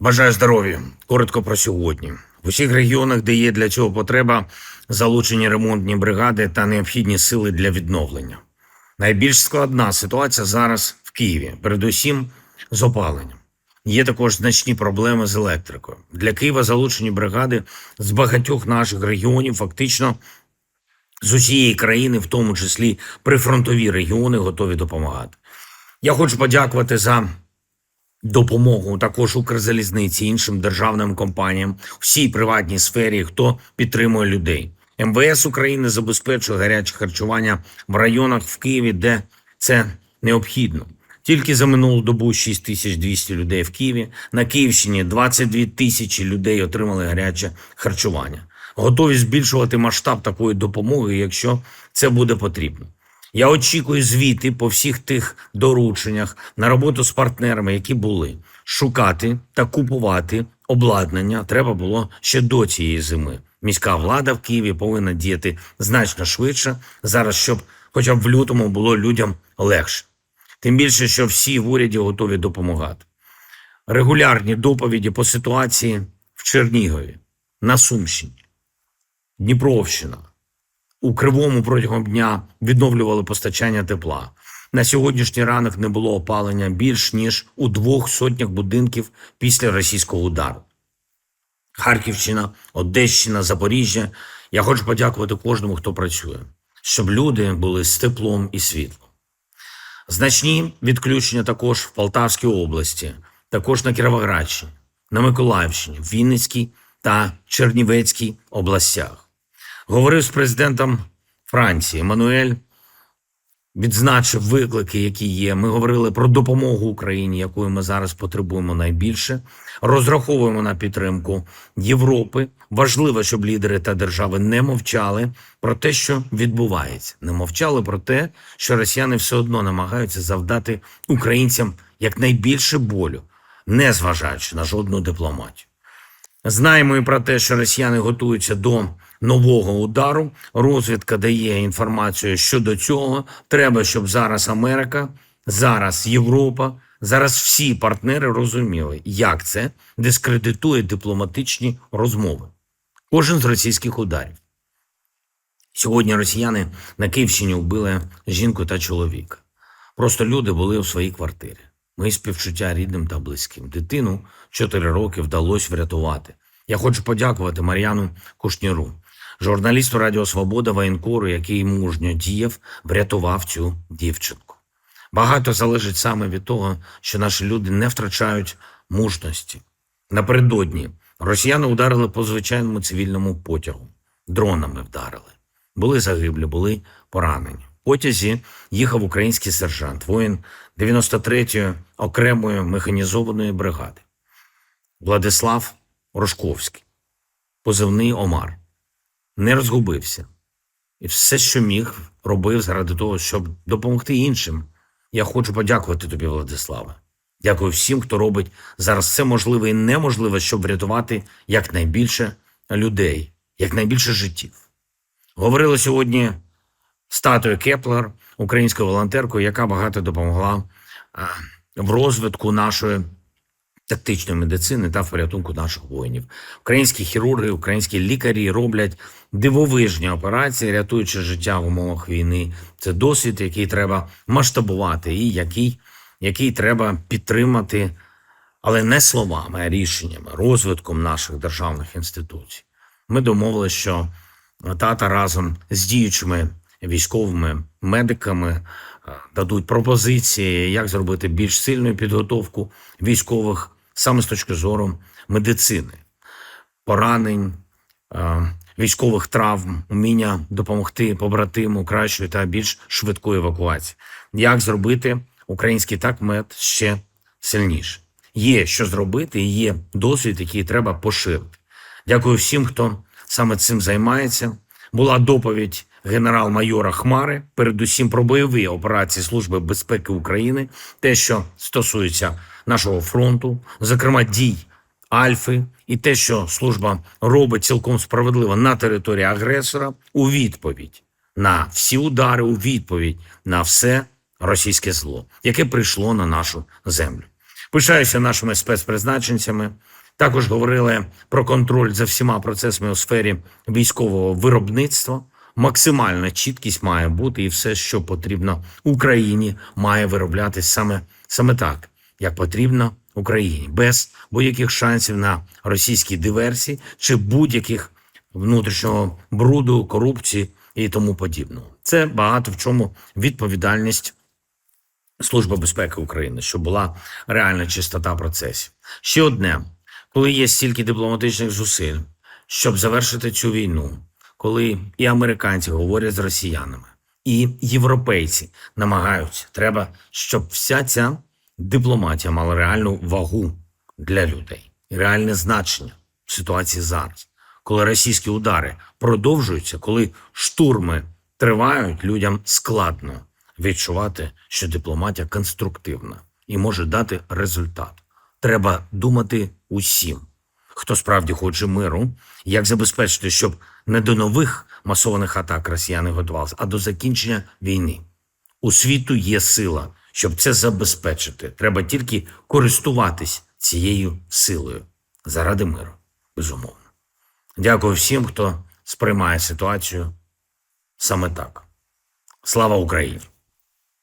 Бажаю здоров'я. Коротко про сьогодні. В усіх регіонах, де є для цього потреба, залучені ремонтні бригади та необхідні сили для відновлення. Найбільш складна ситуація зараз в Києві, передусім з опаленням. Є також значні проблеми з електрикою. Для Києва залучені бригади з багатьох наших регіонів, фактично з усієї країни, в тому числі прифронтові регіони, готові допомагати. Я хочу подякувати за допомогу також Укрзалізниці, іншим державним компаніям, всій приватній сфері, хто підтримує людей. МВС України забезпечує гаряче харчування в районах в Києві, де це необхідно. Тільки за минулу добу 6200 людей в Києві. На Київщині 22 тисячі людей отримали гаряче харчування. Готові збільшувати масштаб такої допомоги, якщо це буде потрібно. Я очікую звіти по всіх тих дорученнях на роботу з партнерами, які були. Шукати та купувати обладнання треба було ще до цієї зими. Міська влада в Києві повинна діяти значно швидше зараз, щоб хоча б в лютому було людям легше. Тим більше, що всі в уряді готові допомагати. Регулярні доповіді по ситуації в Чернігові, на Сумщині, Дніпровщина, у Кривому протягом дня відновлювали постачання тепла. На сьогоднішній ранок не було опалення більш ніж у двох сотнях будинків після російського удару. Харківщина, Одещина, Запоріжжя. Я хочу подякувати кожному, хто працює, щоб люди були з теплом і світлом. Значні відключення також в Полтавській області, також на Кіровоградщині, на Миколаївщині, Вінницькій та Чернівецькій областях. Говорив з президентом Франції Мануель. Відзначив виклики, які є. Ми говорили про допомогу Україні, якої ми зараз потребуємо найбільше. Розраховуємо на підтримку Європи. Важливо, щоб лідери та держави не мовчали про те, що відбувається. Не мовчали про те, що росіяни все одно намагаються завдати українцям якнайбільше болю, не зважаючи на жодну дипломатію. Знаємо і про те, що росіяни готуються до нового удару. Розвідка дає інформацію щодо цього. Треба, щоб зараз Америка, зараз Європа, зараз всі партнери розуміли, як це дискредитує дипломатичні розмови. Кожен з російських ударів. Сьогодні росіяни на Київщині вбили жінку та чоловіка. Просто люди були у своїй квартирі. Мої співчуття рідним та близьким. Дитину 4 роки вдалося врятувати. Я хочу подякувати Мар'яну Кушніру, журналісту Радіо Свобода воєнкору, який мужньо діяв, врятував цю дівчинку. Багато залежить саме від того, що наші люди не втрачають мужності. Напередодні росіяни ударили по звичайному цивільному потягу, дронами вдарили. Були загиблі, були поранені. В потязі їхав український сержант, воїн 93-ї окремої механізованої бригади. Владислав Рожковський, позивний Омар, не розгубився і все, що міг, робив заради того, щоб допомогти іншим. Я хочу подякувати тобі, Владиславе. Дякую всім, хто робить зараз все можливе і неможливе, щоб врятувати якнайбільше людей, якнайбільше життів. Говорили сьогодні статую Кеплер, українською волонтеркою, яка багато допомогла в розвитку нашої тактичної медицини та в порятунку наших воїнів. Українські хірурги, українські лікарі роблять дивовижні операції, рятуючи життя в умовах війни. Це досвід, який треба масштабувати, і який, який треба підтримати, але не словами, а рішеннями, розвитком наших державних інституцій. Ми домовилися, що тата разом з діючими військовими медиками е, дадуть пропозиції, як зробити більш сильну підготовку військових саме з точки зору медицини, поранень, е, військових травм, уміння допомогти побратиму кращої та більш швидкої евакуації. Як зробити український такмет ще сильніше? Є що зробити, і є досвід, який треба поширити. Дякую всім, хто саме цим займається. Була доповідь генерал-майора Хмари, передусім про бойові операції Служби безпеки України, те, що стосується нашого фронту, зокрема дій Альфи, і те, що служба робить цілком справедливо на території агресора, у відповідь на всі удари, у відповідь на все російське зло, яке прийшло на нашу землю. Пишаюся нашими спецпризначенцями. Також говорили про контроль за всіма процесами у сфері військового виробництва. Максимальна чіткість має бути, і все, що потрібно Україні, має вироблятись саме, саме так, як потрібно Україні, без будь-яких шансів на російські диверсії чи будь-яких внутрішнього бруду, корупції і тому подібного. Це багато в чому відповідальність Служби безпеки України, щоб була реальна чистота процесів. Ще одне, коли є стільки дипломатичних зусиль, щоб завершити цю війну, коли і американці говорять з росіянами, і європейці намагаються, треба, щоб вся ця дипломатія мала реальну вагу для людей реальне значення в ситуації зараз, коли російські удари продовжуються, коли штурми тривають, людям складно відчувати, що дипломатія конструктивна і може дати результат. Треба думати усім, хто справді хоче миру, як забезпечити, щоб не до нових масованих атак росіяни готувалися, а до закінчення війни. У світу є сила, щоб це забезпечити. Треба тільки користуватись цією силою заради миру, безумовно. Дякую всім, хто сприймає ситуацію саме так. Слава Україні!